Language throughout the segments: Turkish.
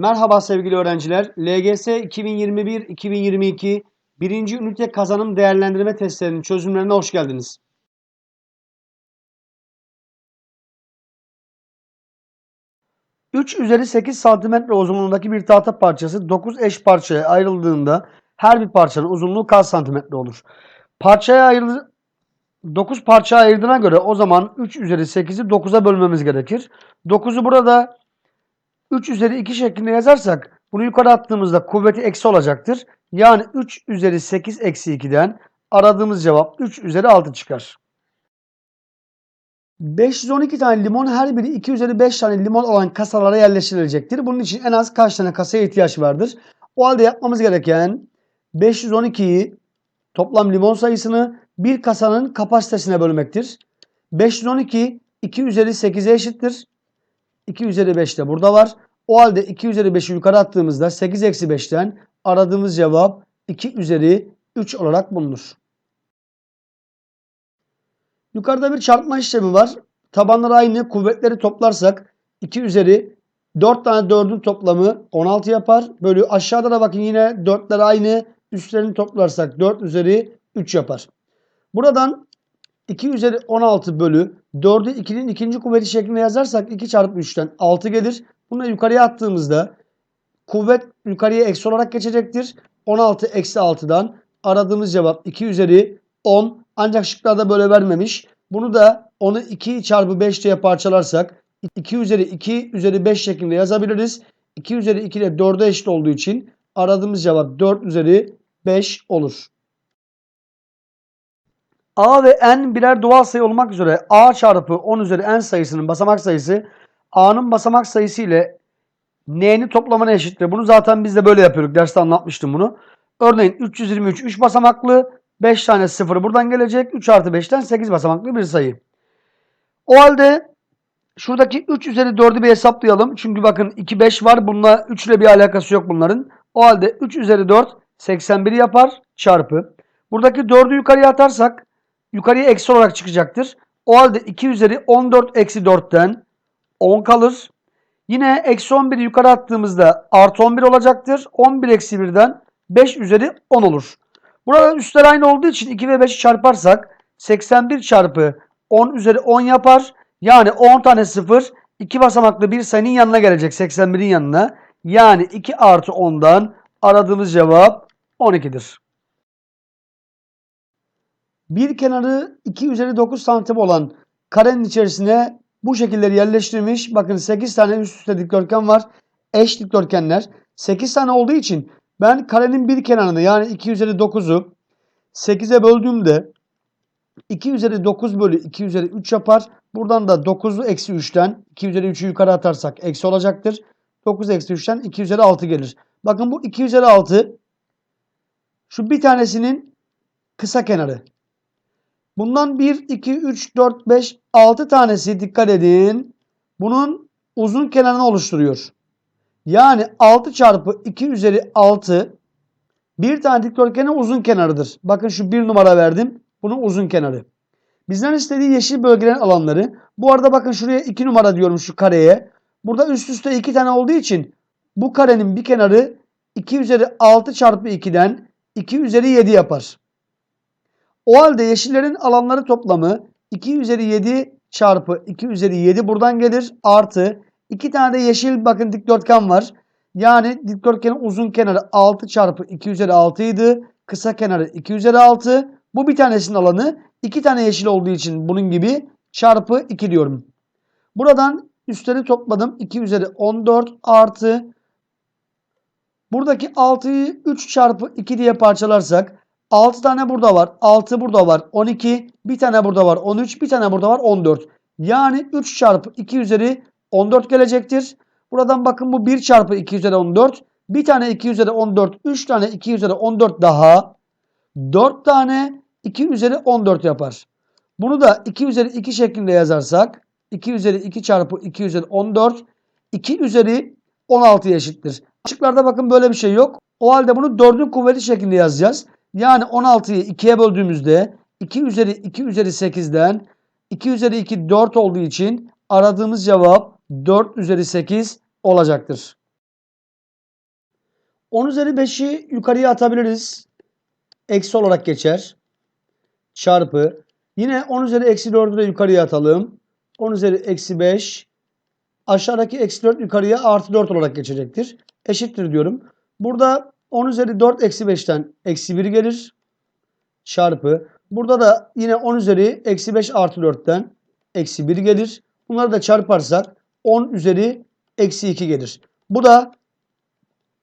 Merhaba sevgili öğrenciler. LGS 2021-2022 birinci ünite kazanım değerlendirme testlerinin çözümlerine hoş geldiniz. Üç üzeri 8 santimetre uzunluğundaki bir tahta parçası 9 eş parçaya ayrıldığında her bir parçanın uzunluğu kaç santimetre olur? Parçaya ayrıldı 9 parçaya ayırdığına göre o zaman 3 üzeri 8'i 9'a bölmemiz gerekir. 9'u burada 3 üzeri 2 şeklinde yazarsak bunu yukarı attığımızda kuvveti eksi olacaktır. Yani 3 üzeri 8 eksi 2'den aradığımız cevap 3 üzeri 6 çıkar. 512 tane limon her biri 2 üzeri 5 tane limon olan kasalara yerleştirilecektir. Bunun için en az kaç tane kasaya ihtiyaç vardır? O halde yapmamız gereken 512'yi toplam limon sayısını bir kasanın kapasitesine bölmektir. 512 2 üzeri 8'e eşittir. 2 üzeri 5 de burada var. O halde 2 üzeri 5'i yukarı attığımızda 8 eksi 5'ten aradığımız cevap 2 üzeri 3 olarak bulunur. Yukarıda bir çarpma işlemi var. Tabanlar aynı. Kuvvetleri toplarsak 2 üzeri 4 tane 4'ün toplamı 16 yapar. Bölü aşağıda da bakın yine 4'ler aynı. Üstlerini toplarsak 4 üzeri 3 yapar. Buradan 2 üzeri 16 bölü 4'ü 2'nin ikinci kuvveti şeklinde yazarsak 2 çarpı 3'ten 6 gelir. Bunu yukarıya attığımızda kuvvet yukarıya eksi olarak geçecektir. 16 eksi 6'dan aradığımız cevap 2 üzeri 10. Ancak şıklarda böyle vermemiş. Bunu da onu 2 çarpı 5 diye parçalarsak 2 üzeri 2 üzeri 5 şeklinde yazabiliriz. 2 üzeri 2 de 4'e eşit olduğu için aradığımız cevap 4 üzeri 5 olur. A ve n birer doğal sayı olmak üzere a çarpı 10 üzeri n sayısının basamak sayısı a'nın basamak sayısı ile n'nin toplamına eşittir. Bunu zaten biz de böyle yapıyorduk. Derste anlatmıştım bunu. Örneğin 323 3 basamaklı 5 tane 0 buradan gelecek. 3 artı 5'ten 8 basamaklı bir sayı. O halde şuradaki 3 üzeri 4'ü bir hesaplayalım. Çünkü bakın 2 5 var. Bununla 3 ile bir alakası yok bunların. O halde 3 üzeri 4 81 yapar çarpı. Buradaki 4'ü yukarıya atarsak yukarıya eksi olarak çıkacaktır. O halde 2 üzeri 14 eksi 4'ten 10 kalır. Yine eksi 11'i yukarı attığımızda artı 11 olacaktır. 11 eksi 1'den 5 üzeri 10 olur. Burada üstler aynı olduğu için 2 ve 5'i çarparsak 81 çarpı 10 üzeri 10 yapar. Yani 10 tane 0 2 basamaklı bir sayının yanına gelecek 81'in yanına. Yani 2 artı 10'dan aradığımız cevap 12'dir. Bir kenarı 2 üzeri 9 santim olan karenin içerisine bu şekilleri yerleştirmiş. Bakın 8 tane üst üste dikdörtgen var. Eş dikdörtgenler. 8 tane olduğu için ben karenin bir kenarını yani 2 üzeri 9'u 8'e böldüğümde 2 üzeri 9 bölü 2 üzeri 3 yapar. Buradan da 9'u eksi 3'ten 2 üzeri 3'ü yukarı atarsak eksi olacaktır. 9 eksi 3'ten 2 üzeri 6 gelir. Bakın bu 2 üzeri 6 şu bir tanesinin kısa kenarı. Bundan 1, 2, 3, 4, 5, 6 tanesi dikkat edin. Bunun uzun kenarını oluşturuyor. Yani 6 çarpı 2 üzeri 6 bir tane dikdörtgenin uzun kenarıdır. Bakın şu bir numara verdim. Bunun uzun kenarı. Bizden istediği yeşil bölgelerin alanları. Bu arada bakın şuraya 2 numara diyorum şu kareye. Burada üst üste 2 tane olduğu için bu karenin bir kenarı 2 üzeri 6 çarpı 2'den 2 üzeri 7 yapar. O halde yeşillerin alanları toplamı 2 üzeri 7 çarpı 2 üzeri 7 buradan gelir. Artı 2 tane de yeşil bakın dikdörtgen var. Yani dikdörtgenin uzun kenarı 6 çarpı 2 üzeri 6 idi. Kısa kenarı 2 üzeri 6. Bu bir tanesinin alanı. 2 tane yeşil olduğu için bunun gibi çarpı 2 diyorum. Buradan üstleri topladım. 2 üzeri 14 artı buradaki 6'yı 3 çarpı 2 diye parçalarsak 6 tane burada var. 6 burada var. 12. Bir tane burada var. 13. Bir tane burada var. 14. Yani 3 çarpı 2 üzeri 14 gelecektir. Buradan bakın bu 1 çarpı 2 üzeri 14. Bir tane 2 üzeri 14. 3 tane 2 üzeri 14 daha. 4 tane 2 üzeri 14 yapar. Bunu da 2 üzeri 2 şeklinde yazarsak 2 üzeri 2 çarpı 2 üzeri 14 2 üzeri 16 eşittir. Açıklarda bakın böyle bir şey yok. O halde bunu 4'ün kuvveti şeklinde yazacağız. Yani 16'yı 2'ye böldüğümüzde 2 üzeri 2 üzeri 8'den 2 üzeri 2 4 olduğu için aradığımız cevap 4 üzeri 8 olacaktır. 10 üzeri 5'i yukarıya atabiliriz. Eksi olarak geçer. Çarpı. Yine 10 üzeri eksi 4'ü de yukarıya atalım. 10 üzeri eksi 5. Aşağıdaki eksi 4 yukarıya artı 4 olarak geçecektir. Eşittir diyorum. Burada 10 üzeri 4 eksi 5'ten eksi 1 gelir. Çarpı. Burada da yine 10 üzeri eksi 5 artı 4'ten eksi 1 gelir. Bunları da çarparsak 10 üzeri eksi 2 gelir. Bu da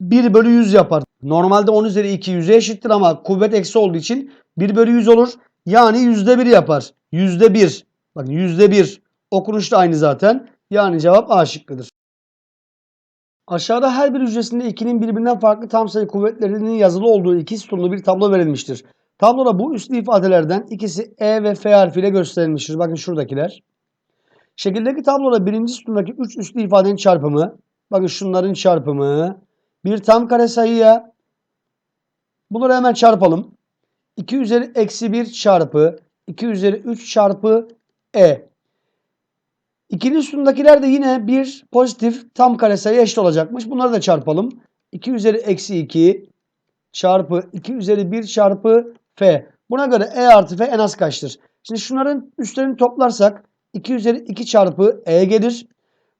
1 bölü 100 yapar. Normalde 10 üzeri 2 100'e eşittir ama kuvvet eksi olduğu için 1 bölü 100 olur. Yani yüzde 1 yapar. Yüzde 1. Bakın yüzde 1. Okunuş da aynı zaten. Yani cevap A şıkkıdır. Aşağıda her bir hücresinde 2'nin birbirinden farklı tam sayı kuvvetlerinin yazılı olduğu iki sütunlu bir tablo verilmiştir. Tabloda bu üslü ifadelerden ikisi E ve F harfiyle gösterilmiştir. Bakın şuradakiler. Şekildeki tabloda birinci sütundaki 3 üslü ifadenin çarpımı, bakın şunların çarpımı, bir tam kare sayıya, bunları hemen çarpalım. 2 üzeri eksi 1 çarpı 2 üzeri 3 çarpı E. İkinci sütundakiler de yine bir pozitif tam kare sayı eşit olacakmış. Bunları da çarpalım. 2 üzeri eksi 2 çarpı 2 üzeri 1 çarpı F. Buna göre E artı F en az kaçtır? Şimdi şunların üstlerini toplarsak 2 üzeri 2 çarpı E gelir.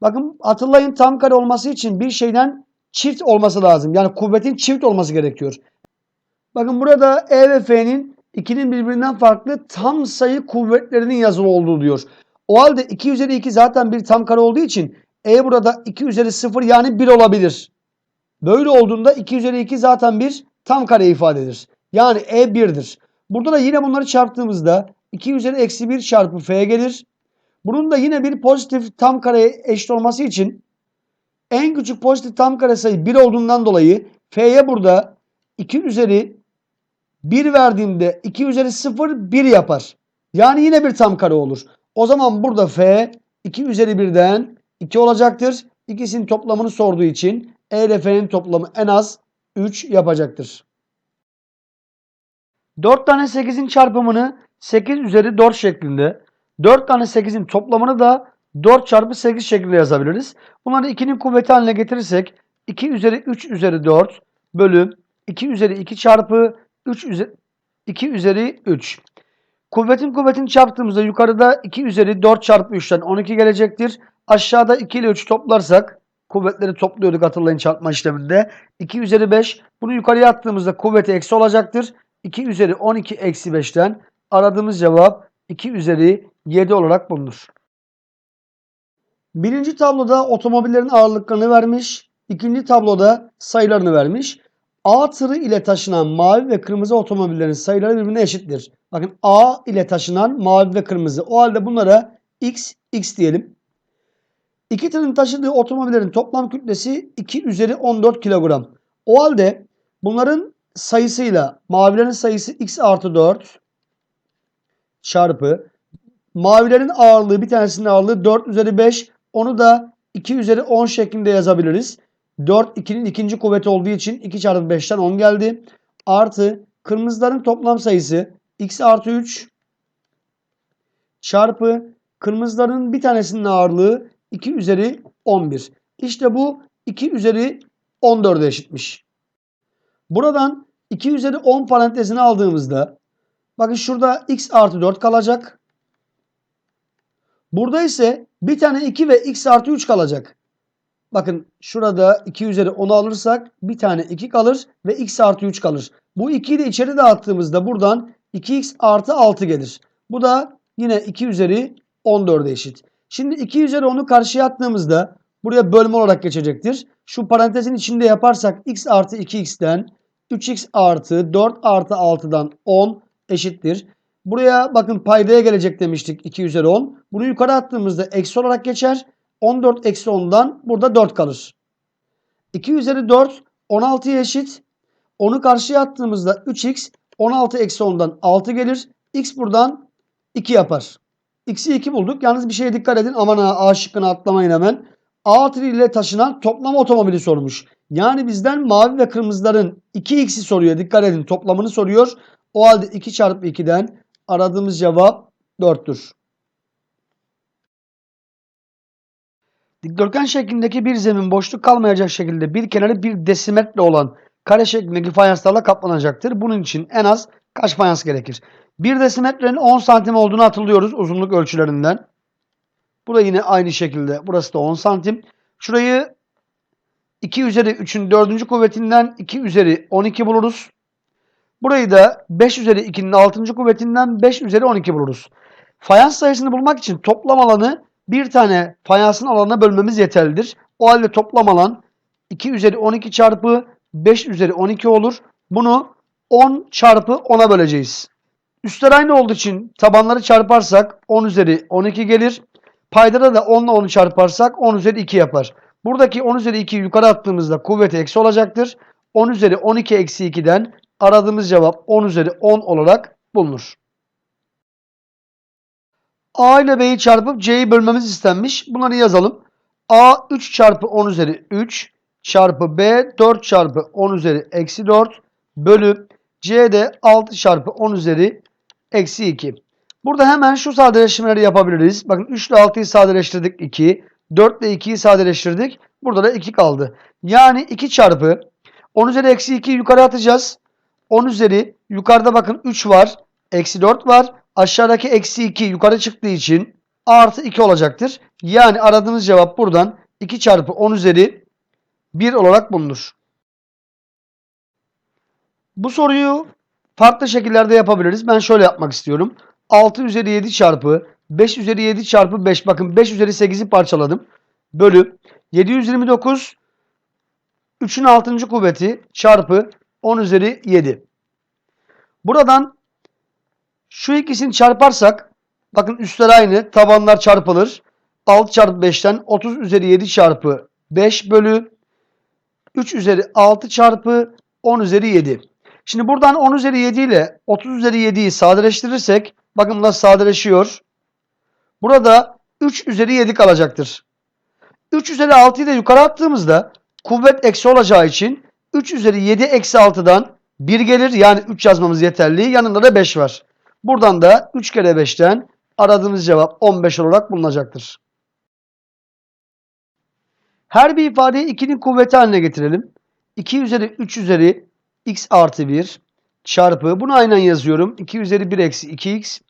Bakın hatırlayın tam kare olması için bir şeyden çift olması lazım. Yani kuvvetin çift olması gerekiyor. Bakın burada E ve F'nin ikinin birbirinden farklı tam sayı kuvvetlerinin yazılı olduğu diyor. O halde 2 üzeri 2 zaten bir tam kare olduğu için E burada 2 üzeri 0 yani 1 olabilir. Böyle olduğunda 2 üzeri 2 zaten bir tam kare ifadedir. Yani E 1'dir. Burada da yine bunları çarptığımızda 2 üzeri eksi 1 çarpı F gelir. Bunun da yine bir pozitif tam kareye eşit olması için en küçük pozitif tam kare sayı 1 olduğundan dolayı F'ye burada 2 üzeri 1 verdiğimde 2 üzeri 0 1 yapar. Yani yine bir tam kare olur. O zaman burada F 2 üzeri 1'den 2 olacaktır. İkisinin toplamını sorduğu için E ile F'nin toplamı en az 3 yapacaktır. 4 tane 8'in çarpımını 8 üzeri 4 şeklinde 4 tane 8'in toplamını da 4 çarpı 8 şeklinde yazabiliriz. Bunları 2'nin kuvveti haline getirirsek 2 üzeri 3 üzeri 4 bölü 2 üzeri 2 çarpı 3 üzeri 2 üzeri 3. Kuvvetin kuvvetini çarptığımızda yukarıda 2 üzeri 4 çarpı 3'ten 12 gelecektir. Aşağıda 2 ile 3 toplarsak kuvvetleri topluyorduk hatırlayın çarpma işleminde. 2 üzeri 5 bunu yukarıya attığımızda kuvveti eksi olacaktır. 2 üzeri 12 eksi 5'ten aradığımız cevap 2 üzeri 7 olarak bulunur. Birinci tabloda otomobillerin ağırlıklarını vermiş. İkinci tabloda sayılarını vermiş. A tırı ile taşınan mavi ve kırmızı otomobillerin sayıları birbirine eşittir. Bakın A ile taşınan mavi ve kırmızı. O halde bunlara X, X diyelim. İki tırın taşıdığı otomobillerin toplam kütlesi 2 üzeri 14 kilogram. O halde bunların sayısıyla mavilerin sayısı X artı 4 çarpı mavilerin ağırlığı bir tanesinin ağırlığı 4 üzeri 5 onu da 2 üzeri 10 şeklinde yazabiliriz. 4 2'nin ikinci kuvveti olduğu için 2 çarpı 5'ten 10 geldi. Artı kırmızıların toplam sayısı x artı 3 çarpı kırmızıların bir tanesinin ağırlığı 2 üzeri 11. İşte bu 2 üzeri 14'e eşitmiş. Buradan 2 üzeri 10 parantezini aldığımızda bakın şurada x artı 4 kalacak. Burada ise bir tane 2 ve x artı 3 kalacak. Bakın şurada 2 üzeri 10'u alırsak bir tane 2 kalır ve x artı 3 kalır. Bu 2'yi de içeri dağıttığımızda buradan 2x artı 6 gelir. Bu da yine 2 üzeri 14'e eşit. Şimdi 2 üzeri 10'u karşıya attığımızda buraya bölme olarak geçecektir. Şu parantezin içinde yaparsak x artı 2x'ten 3x artı 4 artı 6'dan 10 eşittir. Buraya bakın paydaya gelecek demiştik 2 üzeri 10. Bunu yukarı attığımızda eksi olarak geçer. 14 eksi 10'dan burada 4 kalır. 2 üzeri 4 16'ya eşit. Onu karşıya attığımızda 3x 16 eksi 10'dan 6 gelir. x buradan 2 yapar. x'i 2 bulduk. Yalnız bir şeye dikkat edin. Aman ha A şıkkını atlamayın hemen. A ile taşınan toplam otomobili sormuş. Yani bizden mavi ve kırmızıların 2x'i soruyor. Dikkat edin toplamını soruyor. O halde 2 çarpı 2'den aradığımız cevap 4'tür. Dikdörtgen şeklindeki bir zemin boşluk kalmayacak şekilde bir kenarı bir desimetre olan kare şeklindeki fayanslarla kaplanacaktır. Bunun için en az kaç fayans gerekir? Bir desimetrenin 10 santim olduğunu hatırlıyoruz uzunluk ölçülerinden. Bu da yine aynı şekilde. Burası da 10 santim. Şurayı 2 üzeri 3'ün 4. kuvvetinden 2 üzeri 12 buluruz. Burayı da 5 üzeri 2'nin 6. kuvvetinden 5 üzeri 12 buluruz. Fayans sayısını bulmak için toplam alanı bir tane fayansın alanına bölmemiz yeterlidir. O halde toplam alan 2 üzeri 12 çarpı 5 üzeri 12 olur. Bunu 10 çarpı 10'a böleceğiz. Üstler aynı olduğu için tabanları çarparsak 10 üzeri 12 gelir. Paydada da 10 ile 10'u çarparsak 10 üzeri 2 yapar. Buradaki 10 üzeri 2'yi yukarı attığımızda kuvveti eksi olacaktır. 10 üzeri 12 eksi 2'den aradığımız cevap 10 üzeri 10 olarak bulunur. A ile B'yi çarpıp C'yi bölmemiz istenmiş. Bunları yazalım. A 3 çarpı 10 üzeri 3 çarpı B 4 çarpı 10 üzeri eksi 4 bölü C de 6 çarpı 10 üzeri eksi 2. Burada hemen şu sadeleştirmeleri yapabiliriz. Bakın 3 ile 6'yı sadeleştirdik 2. 4 ile 2'yi sadeleştirdik. Burada da 2 kaldı. Yani 2 çarpı 10 üzeri eksi 2'yi yukarı atacağız. 10 üzeri yukarıda bakın 3 var. Eksi 4 var. Aşağıdaki eksi 2 yukarı çıktığı için artı 2 olacaktır. Yani aradığımız cevap buradan 2 çarpı 10 üzeri 1 olarak bulunur. Bu soruyu farklı şekillerde yapabiliriz. Ben şöyle yapmak istiyorum. 6 üzeri 7 çarpı 5 üzeri 7 çarpı 5. Bakın 5 üzeri 8'i parçaladım. Bölü 729 3'ün 6. kuvveti çarpı 10 üzeri 7. Buradan şu ikisini çarparsak bakın üstler aynı tabanlar çarpılır. 6 çarpı 5'ten 30 üzeri 7 çarpı 5 bölü 3 üzeri 6 çarpı 10 üzeri 7. Şimdi buradan 10 üzeri 7 ile 30 üzeri 7'yi sadeleştirirsek bakın nasıl sadeleşiyor. Burada 3 üzeri 7 kalacaktır. 3 üzeri 6'yı da yukarı attığımızda kuvvet eksi olacağı için 3 üzeri 7 eksi 6'dan 1 gelir. Yani 3 yazmamız yeterli. Yanında da 5 var. Buradan da 3 kere 5'ten aradığımız cevap 15 olarak bulunacaktır. Her bir ifadeyi 2'nin kuvveti haline getirelim. 2 üzeri 3 üzeri x artı 1 çarpı bunu aynen yazıyorum. 2 üzeri 1 eksi 2x.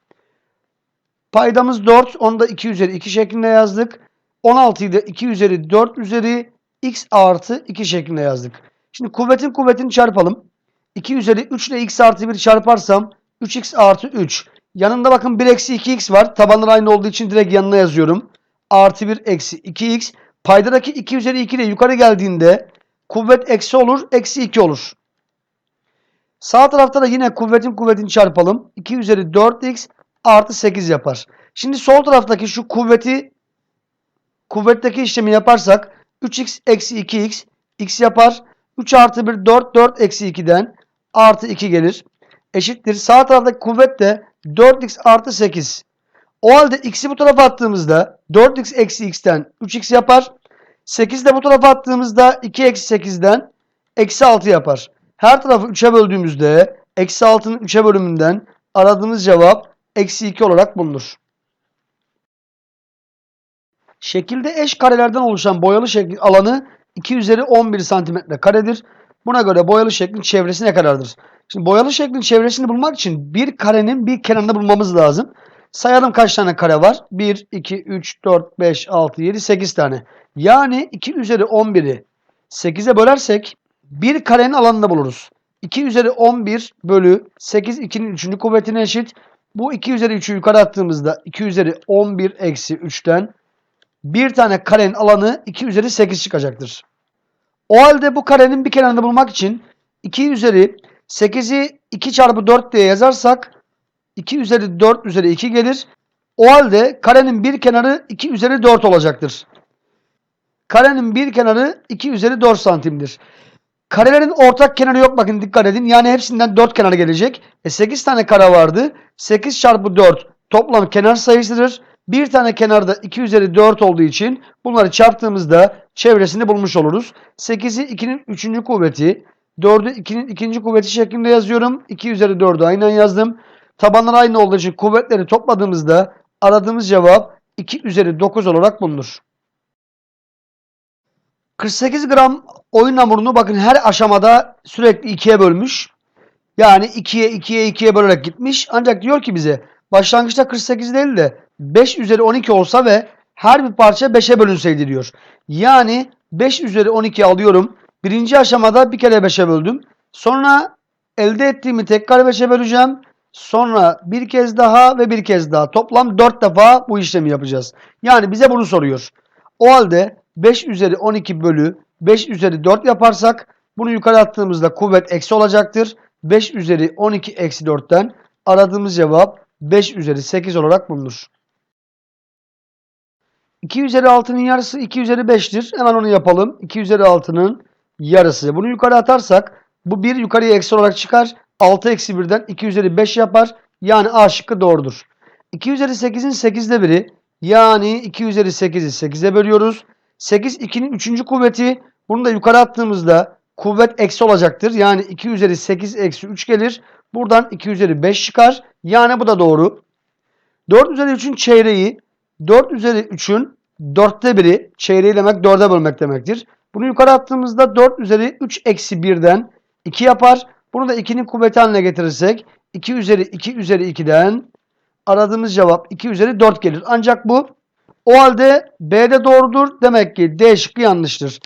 Paydamız 4. Onu da 2 üzeri 2 şeklinde yazdık. 16'yı da 2 üzeri 4 üzeri x artı 2 şeklinde yazdık. Şimdi kuvvetin kuvvetini çarpalım. 2 üzeri 3 ile x artı 1 çarparsam 3x artı 3. Yanında bakın 1 eksi 2x var. Tabanlar aynı olduğu için direkt yanına yazıyorum. Artı 1 eksi 2x. Paydadaki 2 üzeri 2 ile yukarı geldiğinde kuvvet eksi olur. Eksi 2 olur. Sağ tarafta da yine kuvvetin kuvvetini çarpalım. 2 üzeri 4x artı 8 yapar. Şimdi sol taraftaki şu kuvveti kuvvetteki işlemi yaparsak 3x eksi 2x x yapar. 3 artı 1 4 4 eksi 2'den artı 2 gelir. Eşittir. Sağ taraftaki kuvvet de 4x artı 8. O halde x'i bu tarafa attığımızda 4x eksi x'ten 3x yapar. 8 de bu tarafa attığımızda 2 eksi 8'den eksi 6 yapar. Her tarafı 3'e böldüğümüzde eksi 6'nın 3'e bölümünden aradığımız cevap eksi 2 olarak bulunur. Şekilde eş karelerden oluşan boyalı şekil alanı 2 üzeri 11 santimetre karedir. Buna göre boyalı şeklin çevresi ne kadardır? Şimdi boyalı şeklin çevresini bulmak için bir karenin bir kenarını bulmamız lazım. Sayalım kaç tane kare var? 1, 2, 3, 4, 5, 6, 7, 8 tane. Yani 2 üzeri 11'i 8'e bölersek bir karenin alanını buluruz. 2 üzeri 11 bölü 8 2'nin 3. kuvvetine eşit. Bu 2 üzeri 3'ü yukarı attığımızda 2 üzeri 11 eksi 3'ten bir tane karenin alanı 2 üzeri 8 çıkacaktır. O halde bu karenin bir kenarını bulmak için 2 üzeri 8'i 2 çarpı 4 diye yazarsak 2 üzeri 4 üzeri 2 gelir. O halde karenin bir kenarı 2 üzeri 4 olacaktır. Karenin bir kenarı 2 üzeri 4 santimdir. Karelerin ortak kenarı yok bakın dikkat edin. Yani hepsinden 4 kenarı gelecek. E 8 tane kare vardı. 8 çarpı 4 toplam kenar sayısıdır. Bir tane kenarda 2 üzeri 4 olduğu için bunları çarptığımızda çevresini bulmuş oluruz. 8'i 2'nin 3. kuvveti, 4'ü 2'nin 2. kuvveti şeklinde yazıyorum. 2 üzeri 4'ü aynen yazdım. Tabanlar aynı olduğu için kuvvetleri topladığımızda aradığımız cevap 2 üzeri 9 olarak bulunur. 48 gram oyun hamurunu bakın her aşamada sürekli ikiye bölmüş. Yani 2'ye 2'ye 2'ye bölerek gitmiş. Ancak diyor ki bize başlangıçta 48 değil de 5 üzeri 12 olsa ve her bir parça 5'e bölünseydi diyor. Yani 5 üzeri 12 alıyorum. Birinci aşamada bir kere 5'e böldüm. Sonra elde ettiğimi tekrar 5'e böleceğim. Sonra bir kez daha ve bir kez daha. Toplam 4 defa bu işlemi yapacağız. Yani bize bunu soruyor. O halde 5 üzeri 12 bölü 5 üzeri 4 yaparsak bunu yukarı attığımızda kuvvet eksi olacaktır. 5 üzeri 12 eksi 4'ten aradığımız cevap 5 üzeri 8 olarak bulunur. 2 üzeri 6'nın yarısı 2 üzeri 5'tir. Hemen onu yapalım. 2 üzeri 6'nın yarısı. Bunu yukarı atarsak bu 1 yukarıya eksi olarak çıkar. 6 eksi 1'den 2 üzeri 5 yapar. Yani A şıkkı doğrudur. 2 üzeri 8'in 8'de biri. Yani 2 üzeri 8'i 8'e bölüyoruz. 8 2'nin 3. kuvveti. Bunu da yukarı attığımızda kuvvet eksi olacaktır. Yani 2 üzeri 8 eksi 3 gelir. Buradan 2 üzeri 5 çıkar. Yani bu da doğru. 4 üzeri 3'ün çeyreği 4 üzeri 3'ün 4'te biri çeyreği demek 4'e bölmek demektir. Bunu yukarı attığımızda 4 üzeri 3 eksi 1'den 2 yapar. Bunu da 2'nin kuvveti haline getirirsek 2 üzeri 2 üzeri 2'den aradığımız cevap 2 üzeri 4 gelir. Ancak bu o halde B'de doğrudur. Demek ki D şıkkı yanlıştır.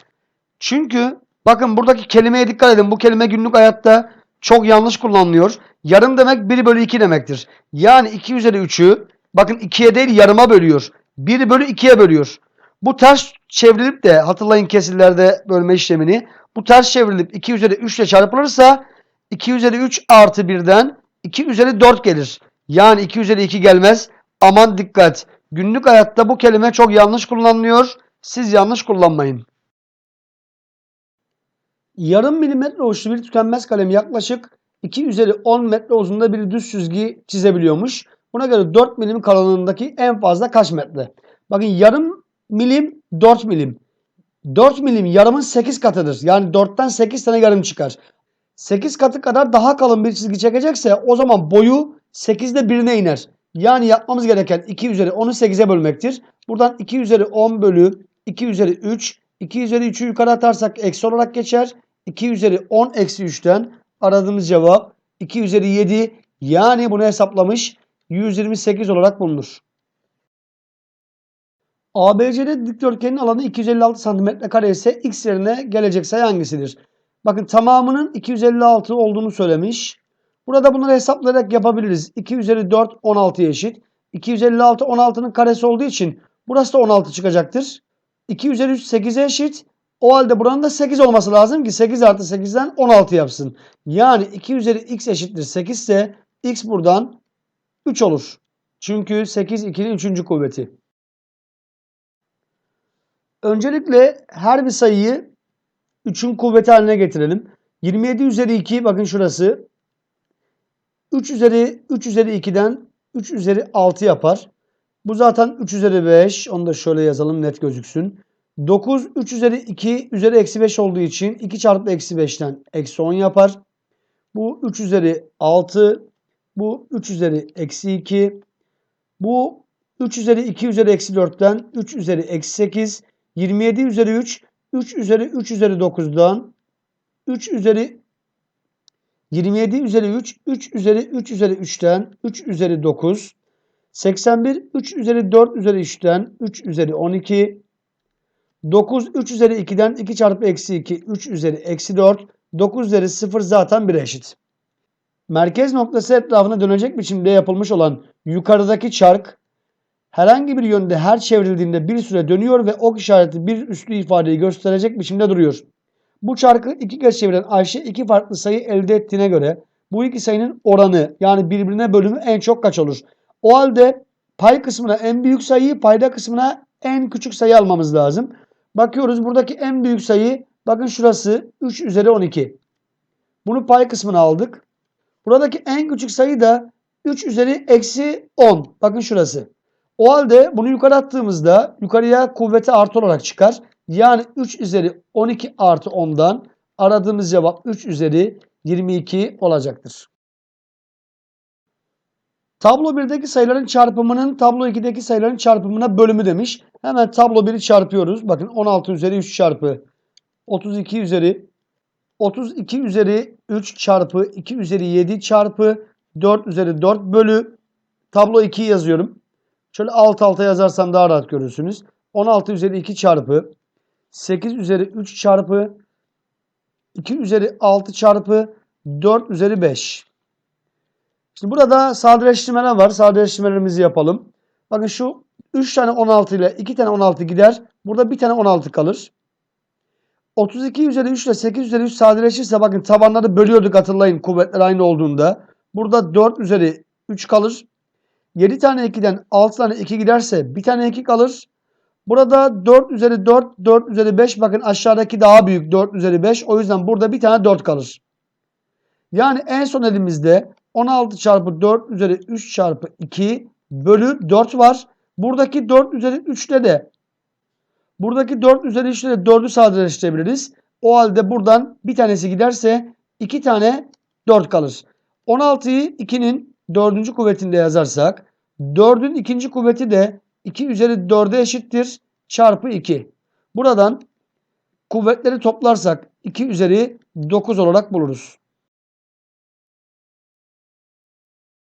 Çünkü bakın buradaki kelimeye dikkat edin. Bu kelime günlük hayatta çok yanlış kullanılıyor. Yarım demek 1 bölü 2 demektir. Yani 2 üzeri 3'ü bakın 2'ye değil yarıma bölüyor. 1 bölü 2'ye bölüyor. Bu ters çevrilip de hatırlayın kesirlerde bölme işlemini. Bu ters çevrilip 2 üzeri 3 ile çarpılırsa 2 üzeri 3 artı 1'den 2 üzeri 4 gelir. Yani 2 üzeri 2 gelmez. Aman dikkat. Günlük hayatta bu kelime çok yanlış kullanılıyor. Siz yanlış kullanmayın. Yarım milimetre uçlu bir tükenmez kalem yaklaşık 2 üzeri 10 metre uzunluğunda bir düz çizgi çizebiliyormuş. Buna göre 4 milim kalınlığındaki en fazla kaç metre? Bakın yarım milim 4 milim. 4 milim yarımın 8 katıdır. Yani 4'ten 8 tane yarım çıkar. 8 katı kadar daha kalın bir çizgi çekecekse o zaman boyu 8'de 1'ine iner. Yani yapmamız gereken 2 üzeri 10'u 8'e bölmektir. Buradan 2 üzeri 10 bölü 2 üzeri 3. 2 üzeri 3'ü yukarı atarsak eksi olarak geçer. 2 üzeri 10 eksi 3'ten aradığımız cevap 2 üzeri 7. Yani bunu hesaplamış 128 olarak bulunur. ABC'de dikdörtgenin alanı 256 cm kare ise x yerine gelecek sayı hangisidir? Bakın tamamının 256 olduğunu söylemiş. Burada bunları hesaplayarak yapabiliriz. 2 üzeri 4 16'ya eşit. 256 16'nın karesi olduğu için burası da 16 çıkacaktır. 2 üzeri 3 8'e eşit. O halde buranın da 8 olması lazım ki 8 artı 8'den 16 yapsın. Yani 2 üzeri x eşittir 8 ise x buradan 3 olur. Çünkü 8 2'nin 3. kuvveti. Öncelikle her bir sayıyı 3'ün kuvveti haline getirelim. 27 üzeri 2 bakın şurası. 3 üzeri 3 üzeri 2'den 3 üzeri 6 yapar. Bu zaten 3 üzeri 5. Onu da şöyle yazalım net gözüksün. 9 3 üzeri 2 üzeri eksi 5 olduğu için 2 çarpı eksi 5'ten eksi 10 yapar. Bu 3 üzeri 6. Bu 3 üzeri eksi 2. Bu 3 üzeri 2 üzeri eksi 4'ten 3 üzeri eksi 8. 27 üzeri 3. 3 üzeri 3 üzeri 9'dan 3 üzeri 27 üzeri 3. 3 üzeri 3 üzeri 3'ten 3 üzeri 9. 81 3 üzeri 4 üzeri 3'ten 3 üzeri 12. 9 3 üzeri 2'den 2 çarpı eksi 2 3 üzeri eksi 4. 9 üzeri 0 zaten 1'e eşit. Merkez noktası etrafına dönecek biçimde yapılmış olan yukarıdaki çark herhangi bir yönde her çevrildiğinde bir süre dönüyor ve ok işareti bir üslü ifadeyi gösterecek biçimde duruyor. Bu çarkı iki kez çeviren Ayşe iki farklı sayı elde ettiğine göre bu iki sayının oranı yani birbirine bölümü en çok kaç olur? O halde pay kısmına en büyük sayıyı payda kısmına en küçük sayı almamız lazım. Bakıyoruz buradaki en büyük sayı bakın şurası 3 üzeri 12. Bunu pay kısmına aldık. Buradaki en küçük sayı da 3 üzeri eksi 10. Bakın şurası. O halde bunu yukarı attığımızda yukarıya kuvveti artı olarak çıkar. Yani 3 üzeri 12 artı 10'dan aradığımız cevap 3 üzeri 22 olacaktır. Tablo 1'deki sayıların çarpımının tablo 2'deki sayıların çarpımına bölümü demiş. Hemen tablo 1'i çarpıyoruz. Bakın 16 üzeri 3 çarpı 32 üzeri 32 üzeri 3 çarpı 2 üzeri 7 çarpı 4 üzeri 4 bölü tablo 2'yi yazıyorum. Şöyle alt alta yazarsam daha rahat görürsünüz. 16 üzeri 2 çarpı 8 üzeri 3 çarpı 2 üzeri 6 çarpı 4 üzeri 5. Şimdi burada sadeleştirmeler var. Sadeleştirmelerimizi yapalım. Bakın şu 3 tane 16 ile 2 tane 16 gider. Burada bir tane 16 kalır. 32 üzeri 3 ile 8 üzeri 3 sadeleşirse bakın tabanları bölüyorduk hatırlayın kuvvetler aynı olduğunda. Burada 4 üzeri 3 kalır. 7 tane 2'den 6 tane 2 giderse bir tane 2 kalır. Burada 4 üzeri 4, 4 üzeri 5 bakın aşağıdaki daha büyük 4 üzeri 5. O yüzden burada bir tane 4 kalır. Yani en son elimizde 16 çarpı 4 üzeri 3 çarpı 2 bölü 4 var. Buradaki 4 üzeri 3 ile de buradaki 4 üzeri 3 ile de 4'ü sadeleştirebiliriz. O halde buradan bir tanesi giderse 2 tane 4 kalır. 16'yı 2'nin 4. kuvvetinde yazarsak 4'ün ikinci kuvveti de 2 üzeri 4'e eşittir çarpı 2. Buradan kuvvetleri toplarsak 2 üzeri 9 olarak buluruz.